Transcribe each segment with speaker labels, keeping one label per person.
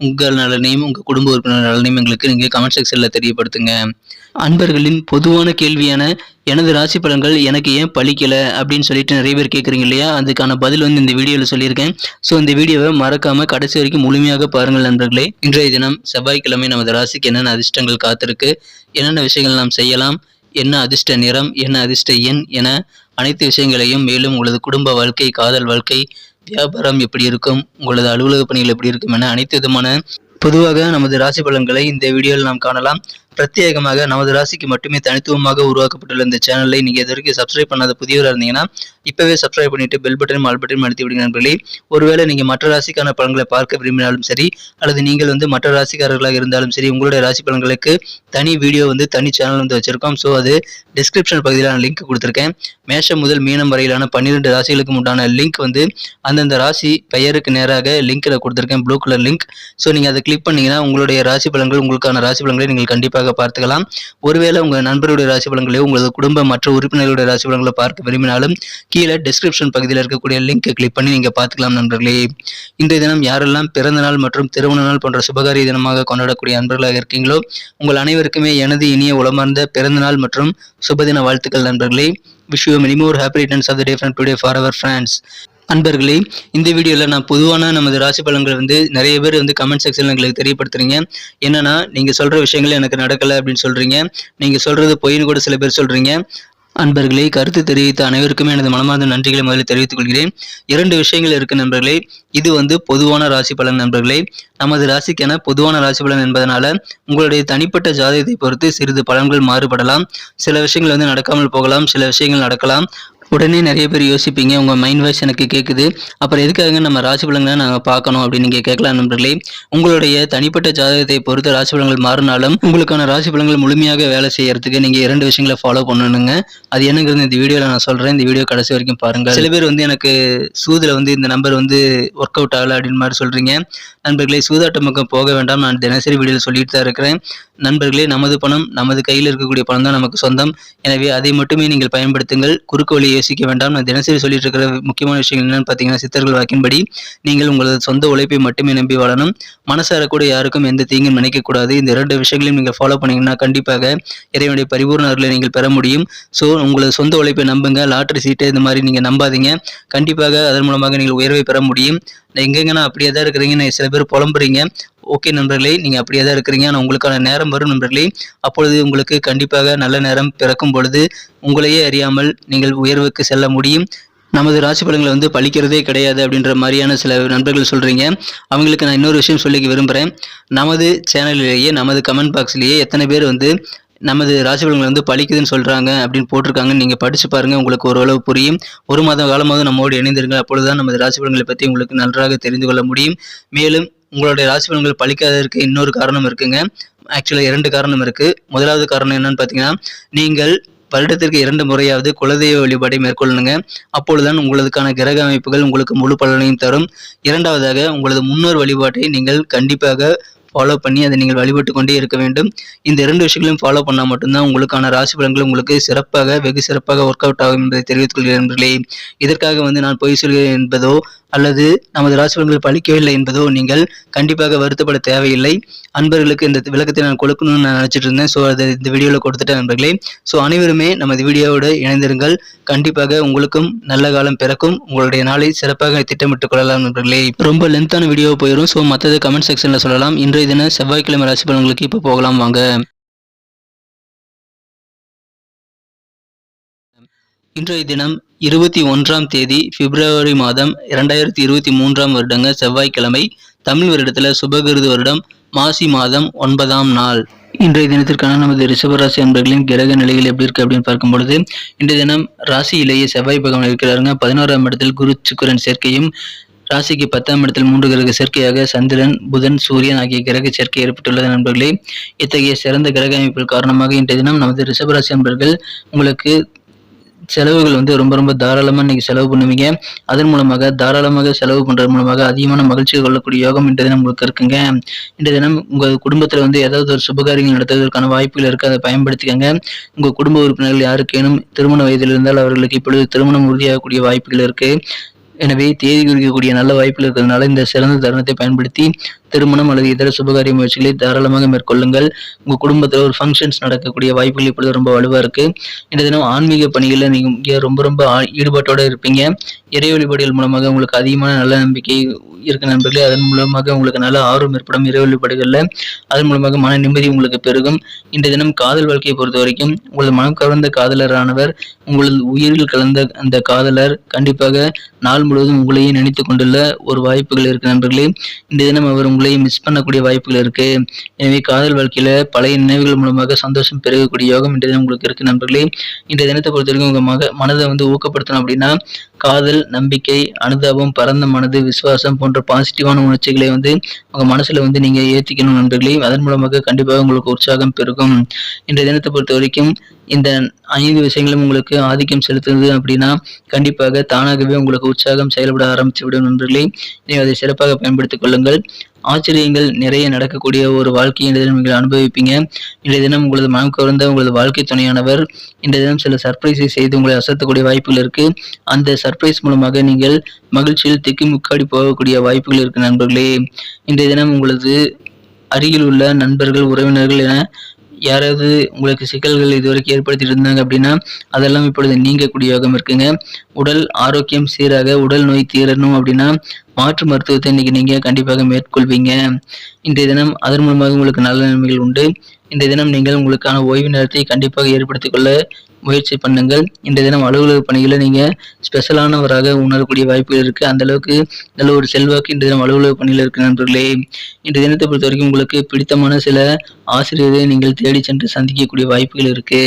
Speaker 1: உங்கள் நலனையும் உங்கள் குடும்ப உறுப்பினர் நலனையும் எங்களுக்கு நீங்கள் கமெண்ட் செக்ஷனில் தெரியப்படுத்துங்க. அன்பர்களின் பொதுவான கேள்வியான எனது ராசி பலன்கள் எனக்கு ஏன் பழிக்கலை? அப்படின்னு சொல்லிட்டு நிறைய பேர் கேட்குறீங்க இல்லையா? அதுக்கான பதில் வந்து இந்த வீடியோவில் சொல்லியிருக்கேன். ஸோ இந்த வீடியோவை மறக்காமல் கடைசி வரைக்கும் முழுமையாக பாருங்கள் நண்பர்களே. இன்றைய தினம் செவ்வாய்க்கிழமை நமது ராசிக்கு என்னென்ன அதிர்ஷ்டங்கள் காத்திருக்கு? என்னென்ன விஷயங்கள் நாம் செய்யலாம்? என்ன அதிர்ஷ்ட நிறம்? என்ன அதிர்ஷ்ட எண்? என அனைத்து விஷயங்களையும் மேலும் உங்களது குடும்ப வாழ்க்கை காதல் வாழ்க்கை வியாபாரம் எப்படி இருக்கும் உங்களது அலுவலக பணிகள் எப்படி இருக்கும் என அனைத்து விதமான பொதுவாக நமது ராசி பலன்களை இந்த வீடியோவில் நாம் காணலாம். பிரத்யேகமாக நமது ராசிக்கு மட்டுமே தனித்துவமாக உருவாக்கப்பட்டுள்ள இந்த சேனலை நீங்கள் இது வரைக்கும் சப்ஸ்கிரைப் பண்ணாத புதியவராக இருந்தீங்கன்னா இப்போவே சப்ஸ்கிரைப் பண்ணிட்டு பெல் பட்டனும் ஆல் பட்டனும் அழுத்தி விடுங்க நண்பர்களே. ஒருவேளை நீங்கள் மற்ற ராசிக்கான பலன்களை பார்க்க விரும்பினாலும் சரி அல்லது நீங்கள் வந்து மற்ற ராசிக்காரர்களாக இருந்தாலும் சரி உங்களுடைய ராசி பலன்களுக்கு தனி வீடியோ வந்து தனி சேனல் வந்து வச்சிருக்கோம். ஸோ அது டிஸ்கிரிப்ஷன் பகுதியில் நான் லிங்க் கொடுத்துருக்கேன். மேஷம் முதல் மீனம் வரையிலான பன்னிரெண்டு ராசிகளுக்கு உண்டான லிங்க் வந்து அந்தந்த ராசி பெயருக்கு நேராக லிங்க்கில் கொடுத்துருக்கேன் ப்ளூ கலர் லிங்க் ஸோ நீங்கள் அதை கிளிக் பண்ணீங்கன்னா உங்களுடைய ராசி பலன்கள் உங்களுக்கான ராசி பலன்களை நீங்கள் கண்டிப்பாக பார்த்துக்கலாம். ஒருவேளை உங்கள் நண்பருடைய ராசி பலன்களை உங்களது குடும்ப மற்ற உறுப்பினர்களுடைய ராசி பலன்களை பார்க்க விரும்பினாலும் கீழே டிஸ்கிரிப்ஷன் பகுதியில் இருக்கக்கூடிய லிங்கை கிளிக் பண்ணி நீங்கள் பார்த்துக்கலாம் நண்பர்களே. இன்றைய தினம் யாரெல்லாம் பிறந்த நாள் மற்றும் திருமண நாள் போன்ற சுபகாரிய தினமாக கொண்டாடக்கூடிய நண்பர்களாக இருக்கீங்களோ உங்கள் அனைவருக்குமே எனது இனிய உளமார்ந்த பிறந்த நாள் மற்றும் சுபதின வாழ்த்துக்கள் நண்பர்களே. Wish you many more happy returns of the day from today for our friends அன்பர்களே இந்த வீடியோவில் நான் பொதுவான நமது ராசி பலன்களை வந்து நிறைய பேர் வந்து கமெண்ட் செக்ஷனில் எங்களுக்கு தெரியப்படுத்துறீங்க. என்னன்னா நீங்கள் சொல்கிற விஷயங்கள் எனக்கு நடக்கலை அப்படின்னு சொல்கிறீங்க நீங்கள் சொல்கிறது பொய்னு கூட சில பேர் சொல்கிறீங்க அன்பர்களே கருத்து தெரிவித்த அனைவருக்குமே எனது மனமார்ந்த நன்றிகளை முதலில் தெரிவித்துக் கொள்கிறேன். இரண்டு விஷயங்கள் இருக்கு நண்பர்களே. இது வந்து பொதுவான ராசி பலன் நண்பர்களே. நமது ராசிக்கென பொதுவான ராசி பலன் என்பதனால உங்களுடைய தனிப்பட்ட ஜாதகத்தை பொறுத்து சிறிது பலன்கள் மாறுபடலாம். சில விஷயங்கள் வந்து நடக்காமல் போகலாம் சில விஷயங்கள் நடக்கலாம். உடனே நிறைய பேர் யோசிப்பீங்க உங்கள் மைண்ட் வாய்ஸ் எனக்கு கேட்குது அப்புறம் எதுக்காக நம்ம ராசி பலன்களை நாங்கள் பார்க்கணும் அப்படின்னு நீங்கள் கேட்கலாம் நண்பர்களே. உங்களுடைய தனிப்பட்ட ஜாதகத்தை பொறுத்து ராசி பலன்கள் மாறினாலும் உங்களுக்கான ராசி பலன்கள் முழுமையாக வேலை செய்யறதுக்கு நீங்கள் இரண்டு விஷயங்களை ஃபாலோ பண்ணணுங்க. அது என்னங்கிறது இந்த வீடியோவில் நான் சொல்கிறேன் இந்த வீடியோ கடைசி வரைக்கும் பாருங்கள். சில பேர் வந்து எனக்கு சூதில் வந்து இந்த நம்பர் வந்து ஒர்க் அவுட் ஆகலை அப்படின்னு மாதிரி சொல்கிறீங்க நண்பர்களே சூதாட்ட பக்கம் போக வேண்டாம். நான் தினசரி வீடியோவில் சொல்லிட்டு தான் இருக்கிறேன். நண்பர்களே நமது பணம் நமது கையில் இருக்கக்கூடிய பணம் தான் நமக்கு சொந்தம். எனவே அதை மட்டுமே நீங்கள் பயன்படுத்துங்கள். குறுக்கு யோசிக்க வேண்டாம். நான் தினசரி சொல்லிட்டு இருக்கிற முக்கியமான விஷயங்கள் என்னன்னு பார்த்தீங்கன்னா சித்தர்கள் வாக்கின்படி நீங்கள் உங்களது சொந்த உழைப்பை மட்டுமே நம்பி வாழணும். மனசார கூட யாருக்கும் எந்த தீங்கும் நினைக்கக்கூடாது. இந்த இரண்டு விஷயங்களையும் நீங்கள் ஃபாலோ பண்ணீங்கன்னா கண்டிப்பாக இறைவனுடைய பரிபூர்ண அருளை நீங்கள் பெற முடியும். ஸோ உங்களது சொந்த உழைப்பை நம்புங்க. லாட்டரி சீட்டு இந்த மாதிரி நீங்கள் நம்பாதீங்க. கண்டிப்பாக அதன் மூலமாக நீங்கள் உயர்வை பெற முடியும். எங்கெங்கன்னா அப்படியே தான் இருக்கிறீங்கன்னு சில பேர் புலம்புறீங்க. ஓகே நண்பர்களே நீங்கள் அப்படியே தான் இருக்கிறீங்க. ஆனால் உங்களுக்கான நேரம் வரும் நண்பர்களே. அப்பொழுது உங்களுக்கு கண்டிப்பாக நல்ல நேரம் பிறக்கும் பொழுது உங்களையே அறியாமல் நீங்கள் உயர்வுக்கு செல்ல முடியும். நமது ராசி பலன்களை வந்து பழிக்கிறதே கிடையாது அப்படின்ற மாதிரியான சில நண்பர்கள் சொல்கிறீங்க அவங்களுக்கு நான் இன்னொரு விஷயம் சொல்லிக்க விரும்புகிறேன் நமது சேனலிலேயே நமது கமெண்ட் பாக்ஸ்லேயே எத்தனை பேர் வந்து நமது ராசிபலன்கள் வந்து பழிக்குதுன்னு சொல்கிறாங்க அப்படின்னு போட்டிருக்காங்கன்னு நீங்கள் படித்து பாருங்கள் உங்களுக்கு ஓரளவு புரியும். ஒரு மாதம் காலமாக நம்மோடு இணைந்திருங்க அப்பொழுதுதான் நமது ராசி பலன்களை பற்றி உங்களுக்கு நன்றாக தெரிந்து கொள்ள முடியும். மேலும் உங்களுடைய ராசி பலன்கள் பழிக்காததற்கு இன்னொரு காரணம் இருக்குங்க. ஆக்சுவலாக இரண்டு காரணம் இருக்குது முதலாவது காரணம் என்னன்னு பார்த்தீங்கன்னா நீங்கள் வருடத்திற்கு இரண்டு முறையாவது குலதெய்வ வழிபாட்டை மேற்கொள்ளணுங்க. அப்பொழுதுதான் உங்களுக்கான கிரக அமைப்புகள் உங்களுக்கு முழு பலனையும் தரும். இரண்டாவதாக உங்களது முன்னோர் வழிபாட்டை நீங்கள் கண்டிப்பாக ஃபாலோ பண்ணி அதை நீங்கள் வழிபட்டு கொண்டே இருக்க வேண்டும். இந்த இரண்டு விஷயங்களையும் ஃபாலோ பண்ணால் மட்டும்தான் உங்களுக்கான ராசி பலன்கள் உங்களுக்கு சிறப்பாக வெகு சிறப்பாக ஒர்க் அவுட் ஆகும் என்பதை தெரிவித்துக் கொள்கிறேன் நண்பர்களே. இதற்காக வந்து நான் பொய் சொல்கிறேன் என்பதோ அல்லது நமது ராசி பலன்கள் பழிக்கவில்லை என்பதோ நீங்கள் கண்டிப்பாக வருத்தப்பட தேவையில்லை. அன்பர்களுக்கு இந்த விளக்கத்தை நான் கொடுக்கணும்னு நான் நினச்சிட்டு இருந்தேன். ஸோ அதை இந்த வீடியோவில் கொடுத்துட்டேன் நண்பர்களே. ஸோ அனைவருமே நமது வீடியோவோடு இணைந்திருங்கள். கண்டிப்பாக உங்களுக்கும் நல்ல காலம் பிறக்கும். உங்களுடைய நாளை சிறப்பாக திட்டமிட்டுக் கொள்ளலாம் நண்பர்களே. ரொம்ப லென்த்தான வீடியோ போயிடும் ஸோ மற்றது கமெண்ட் செக்ஷனில் சொல்லலாம். இன்றைய தின செவ்வாய்க்கிழமை ராசி பலன்களுக்கு இப்போ போகலாம் வாங்க. இன்றைய தினம் இருபத்தி ஒன்றாம் தேதி பிப்ரவரி மாதம் இரண்டாயிரத்தி இருபத்தி மூன்றாம் வருடங்க செவ்வாய்க்கிழமை தமிழ் வருடத்தில் சுபகிருது வருடம் மாசி மாதம் ஒன்பதாம் நாள். இன்றைய தினத்திற்கான நமது ரிஷபராசி அன்பர்களின் கிரக நிலைகள் எப்படி இருக்கு அப்படின்னு பார்க்கும் பொழுது இன்றைய தினம் ராசியிலேயே செவ்வாய் பகவான் இருக்கிறாருங்க. பதினோராம் இடத்தில் குரு சுக்கரன் சேர்க்கையும் ராசிக்கு பத்தாம் இடத்தில் மூன்று கிரக சேர்க்கையாக சந்திரன் புதன் சூரியன் ஆகிய கிரக சேர்க்கை ஏற்பட்டுள்ளது நண்பர்களே. இத்தகைய சிறந்த கிரக அமைப்பின் காரணமாக இன்றைய தினம் நமது ரிஷபராசி நண்பர்கள் உங்களுக்கு செலவுகள் வந்து ரொம்ப ரொம்ப தாராளமாக இன்னைக்கு செலவு பண்ணுவீங்க. அதன் மூலமாக தாராளமாக செலவு பண்ணுறது மூலமாக அதிகமான மகிழ்ச்சி கொள்ளக்கூடிய யோகம் இன்றைய தினம் உங்களுக்கு இருக்குங்க. இன்றைய தினம் உங்கள் குடும்பத்தில் வந்து ஏதாவது ஒரு சுபகாரியங்கள் நடத்துவதற்கான வாய்ப்புகள் இருக்குது அதை பயன்படுத்திக்கங்க. உங்கள் குடும்ப உறுப்பினர்கள் யாருக்கேனும் திருமண வயதில் இருந்தால் அவர்களுக்கு இப்பொழுது திருமணம் உறுதியாகக்கூடிய வாய்ப்புகள் இருக்குது எனவே தேதி குறிக்கக்கூடிய நல்ல வாய்ப்புகள் இருக்கிறதுனால இந்த சிறந்த தருணத்தை பயன்படுத்தி திருமணம் அல்லது இதர சுபகாரிய முயற்சிகளை தாராளமாக மேற்கொள்ளுங்கள். உங்கள் குடும்பத்தில் ஒரு ஃபங்க்ஷன்ஸ் நடக்கக்கூடிய வாய்ப்புகள் இப்பொழுது ரொம்ப வலுவாக இருக்குது இந்த தினம் ஆன்மீக பணிகளில் நீங்கள் ரொம்ப ரொம்ப ஈடுபாட்டோடு இருப்பீங்க. இறை வழிபாடுகள் மூலமாக உங்களுக்கு அதிகமான நல்ல நம்பிக்கை இருக்க நண்பர்களே அதன் மூலமாக உங்களுக்கு நல்ல ஆர்வம் ஏற்படும். இரவு வழிபாடுகளில் அதன் மூலமாக மன நிம்மதி உங்களுக்கு பெருகும். இந்த தினம் காதல் வாழ்க்கையை பொறுத்த வரைக்கும் உங்களது மனம் கவர்ந்த காதலரானவர் உங்களது உயிரில் கலந்த அந்த காதலர் கண்டிப்பாக நாள் முழுவதும் உங்களையே நினைத்து கொண்டுள்ள ஒரு வாய்ப்புகள் இருக்கு நண்பர்களே. இந்த தினம் அவர் உங்களையும் மிஸ் பண்ணக்கூடிய வாய்ப்புகள் இருக்கு. எனவே காதல் வாழ்க்கையில பழைய நினைவுகள் மூலமாக சந்தோஷம் பெருகக்கூடிய யோகம் இன்றைய தினம் உங்களுக்கு இருக்கு நண்பர்களே. இன்றைய தினத்தை பொறுத்த வரைக்கும் உங்க மக மனதை வந்து ஊக்கப்படுத்தணும் அப்படின்னா காதல் நம்பிக்கை அனுதாபம் பரந்த மனது விசுவாசம் போன்ற பாசிட்டிவான உணர்ச்சிகளை வந்து உங்கள் மனசில் வந்து நீங்கள் ஏற்றிக்கணும் நண்பர்களே. அதன் மூலமாக கண்டிப்பாக உங்களுக்கு உற்சாகம் பெருகும். இன்றைய தினத்தை பொறுத்த வரைக்கும் இந்த ஐந்து விஷயங்களும் உங்களுக்கு ஆதிக்கம் செலுத்துது அப்படின்னா கண்டிப்பாக தானாகவே உங்களுக்கு உற்சாகம் செயல்பட ஆரம்பித்து விடும் நண்பர்களே. நீங்கள் அதை சிறப்பாக பயன்படுத்திக் கொள்ளுங்கள். ஆச்சரியங்கள் நிறைய நடக்கக்கூடிய ஒரு வாழ்க்கையை இந்த தினம் நீங்கள் அனுபவிப்பீங்க. இன்றைய தினம் உங்களது மனம் கவர்ந்த உங்களது வாழ்க்கை துணையானவர். இன்றைய தினம் சில சர்ப்ரைஸை செய்து உங்களை அசத்தக்கூடிய வாய்ப்புகள் இருக்கு. அந்த சர்ப்ரைஸ் மூலமாக நீங்கள் மகிழ்ச்சியில் திக்கு முக்காடி போகக்கூடிய வாய்ப்புகள் இருக்கு நண்பர்களே. இன்றைய தினம் உங்களது அருகில் உள்ள நண்பர்கள் உறவினர்கள் என யாராவது உங்களுக்கு சிக்கல்கள் இதுவரைக்கும் ஏற்படுத்திட்டு இருந்தாங்க அப்படின்னா அதெல்லாம் இப்பொழுது நீங்கக்கூடிய யோகம் இருக்குங்க. உடல் ஆரோக்கியம் சீராக உடல் நோய் தீரணும் அப்படின்னா மாற்று மருத்துவத்தை இன்னைக்கு நீங்க கண்டிப்பாக மேற்கொள்வீங்க. இன்றைய தினம் அதன் மூலமாக உங்களுக்கு நல்ல நன்மைகள் உண்டு. இன்றைய தினம் நீங்கள் உங்களுக்கான ஓய்வு நேரத்தை கண்டிப்பாக ஏற்படுத்திக் கொள்ள முயற்சி பண்ணுங்கள். இந்த தினம் அலுவலக பணிகளை நீங்கள் ஸ்பெஷலானவராக உணரக்கூடிய வாய்ப்புகள் இருக்குது அந்த அளவுக்கு நல்ல ஒரு செல்வாக்கு இன்றைய தினம் அலுவலக பணியில் இருக்கு நண்பர்களே. இந்த தினத்தை பொறுத்த வரைக்கும் உங்களுக்கு பிடித்தமான சில ஆசிரியரை நீங்கள் தேடி சென்று சந்திக்கக்கூடிய வாய்ப்புகள் இருக்குது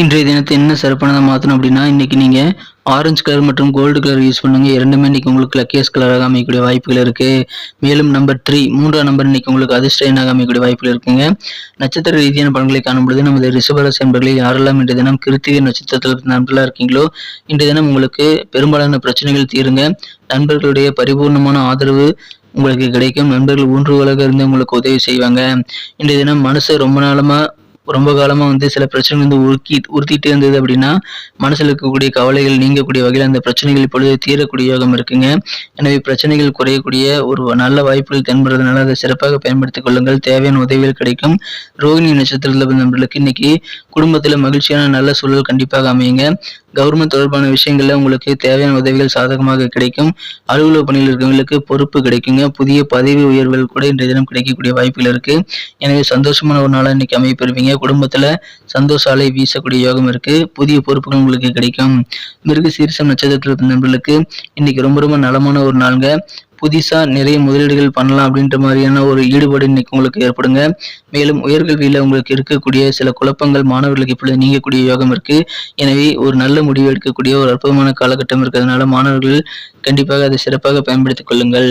Speaker 1: இன்றைய தினத்தை என்ன சிறப்பானதாக மாற்றணும் அப்படின்னா இன்றைக்கி நீங்கள் ஆரஞ்சு கலர் மற்றும் கோல்டு கலர் யூஸ் பண்ணுங்கள் இரண்டுமே இன்றைக்கி உங்களுக்கு லக்கியஸ் கலராக அமைக்கக்கூடிய வாய்ப்புகள் இருக்குது மேலும் நம்பர் த்ரீ மூன்றாம் நம்பர் இன்றைக்கி உங்களுக்கு அதிர்ஷ்ட எண்ணாக அமைக்கக்கூடிய வாய்ப்புகள் இருக்குங்க. நட்சத்திர ரீதியான பலன்களை காணும்பொழுது நமது ரிஷபராசி என்பர்களை யாரெல்லாம் இன்றைய தினம் கிருத்திகை நட்சத்திரத்தில் நண்பர்களாக இருக்கீங்களோ இன்றைய தினம் உங்களுக்கு பெரும்பாலான பிரச்சனைகள் தீருங்க. நண்பர்களுடைய பரிபூர்ணமான ஆதரவு உங்களுக்கு கிடைக்கும். நண்பர்கள் ஊன்றுகோலாக இருந்து உங்களுக்கு உதவி செய்வாங்க. இன்றைய தினம் மனசு ரொம்ப நாளமாக ரொம்ப காலமாக வந்து சில பிரச்சனைகள் வந்து உருக்கி உறுத்திட்டே இருந்தது அப்படின்னா மனசில் இருக்கக்கூடிய கவலைகள் நீங்கக்கூடிய வகையில் அந்த பிரச்சனைகள் இப்பொழுது தீரக்கூடிய யோகம் இருக்குங்க. எனவே பிரச்சனைகள் குறையக்கூடிய ஒரு நல்ல வாய்ப்புகள் தென்படுறதுனால அதை சிறப்பாக பயன்படுத்திக் கொள்ளுங்கள். தேவையான உதவிகள் கிடைக்கும். ரோகிணி நட்சத்திரத்தில் நண்பர்களுக்கு இன்னைக்கு குடும்பத்தில் மகிழ்ச்சியான நல்ல சூழல் கண்டிப்பாக அமையுங்க. கவர்மெண்ட் தொடர்பான விஷயங்கள்ல உங்களுக்கு தேவையான உதவிகள் சாதகமாக கிடைக்கும். அலுவலக பணியில் இருக்கிறவங்களுக்கு பொறுப்பு கிடைக்குங்க. புதிய பதவி உயர்வுகள் கூட இன்றைய தினம் கிடைக்கக்கூடிய வாய்ப்புகள் இருக்கு. எனவே சந்தோஷமான ஒரு நாளாக இன்னைக்கு அமைப்பெறுவீங்க குடும்பத்துல சந்தோஷ அலை வீசக்கூடிய யோகம் இருக்கு. புதிய பொறுப்புகள் உங்களுக்கு கிடைக்கும். மிருக சீரிசம் நட்சத்திரத்தில் நண்பர்களுக்கு இன்னைக்கு ரொம்ப ரொம்ப நலமான ஒரு நாளுங்க. புதுசாக நிறைய முதலீடுகள் பண்ணலாம் அப்படின்ற மாதிரியான ஒரு ஈடுபாடு இன்னைக்கு உங்களுக்கு ஏற்படுங்க. மேலும் உயர்கல்வியில் உங்களுக்கு இருக்கக்கூடிய சில குழப்பங்கள் மாணவர்களுக்கு இப்பொழுது நீங்கக்கூடிய யோகம் இருக்குது எனவே ஒரு நல்ல முடிவு எடுக்கக்கூடிய ஒரு அற்புதமான காலகட்டம் இருக்கிறதுனால மாணவர்கள் கண்டிப்பாக அதை சிறப்பாக பயன்படுத்திக் கொள்ளுங்கள்.